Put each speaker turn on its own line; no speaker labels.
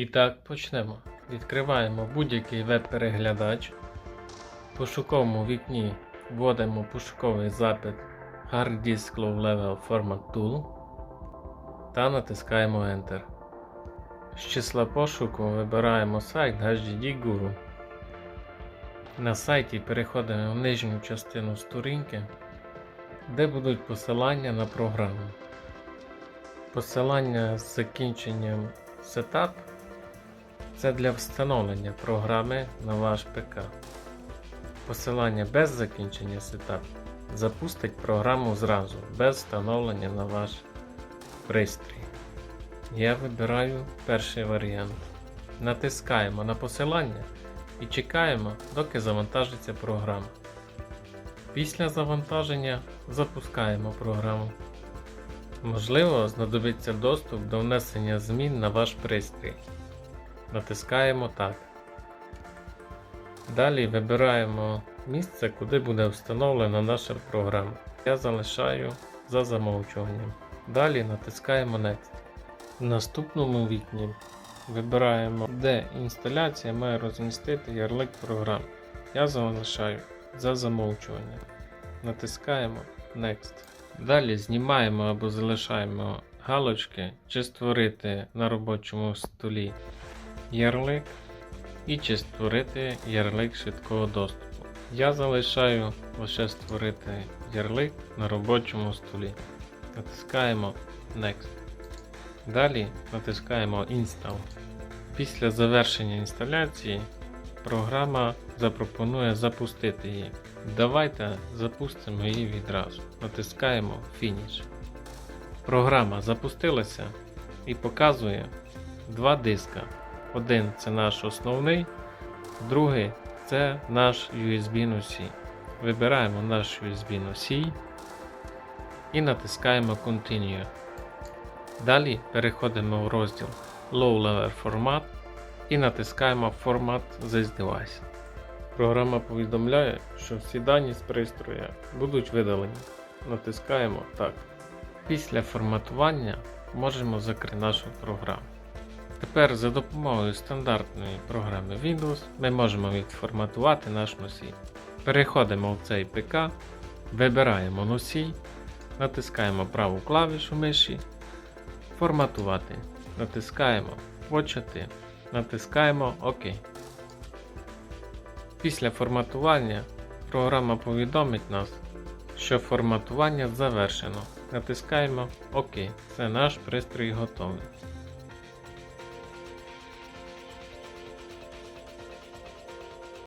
І так, почнемо. Відкриваємо будь-який веб-переглядач. В пошуковому вікні вводимо пошуковий запит Hard Disk Low Level Format Tool та натискаємо Enter. З числа пошуку вибираємо сайт HDD Guru. На сайті переходимо в нижню частину сторінки, де будуть посилання на програму. Посилання з закінченням Setup це для встановлення програми на ваш ПК. Посилання без закінчення Setup запустить програму зразу, без встановлення на ваш пристрій. Я вибираю перший варіант. Натискаємо на посилання і чекаємо, доки завантажиться програма. Після завантаження запускаємо програму. Можливо, знадобиться доступ до внесення змін на ваш пристрій. Натискаємо так. Далі вибираємо місце, куди буде встановлена наша програма. Я залишаю за замовчуванням. Далі натискаємо Next. В наступному вікні вибираємо, де інсталяція має розмістити ярлик програм. Я залишаю за замовчуванням. Натискаємо Next. Далі знімаємо або залишаємо галочки, чи створити на робочому столі ярлик і чи створити ярлик швидкого доступу. Я залишаю лише створити ярлик на робочому столі. Натискаємо Next. Далі натискаємо Install. Після завершення інсталяції програма запропонує запустити її. Давайте запустимо її відразу. Натискаємо Finish. Програма запустилася і показує два диска. Один це наш основний, другий це наш USB носій. Вибираємо наш USB носій і натискаємо Continue. Далі переходимо в розділ Low Level Format і натискаємо Format This Device. Програма повідомляє, що всі дані з пристроя будуть видалені. Натискаємо Так. Після форматування можемо закрити нашу програму. Тепер за допомогою стандартної програми Windows ми можемо відформатувати наш носій. Переходимо в цей ПК, вибираємо носій, натискаємо праву клавішу миші, форматувати. Натискаємо Почати, натискаємо ОК. Після форматування програма повідомить нас, що форматування завершено. Натискаємо ОК. Це наш пристрій готовий.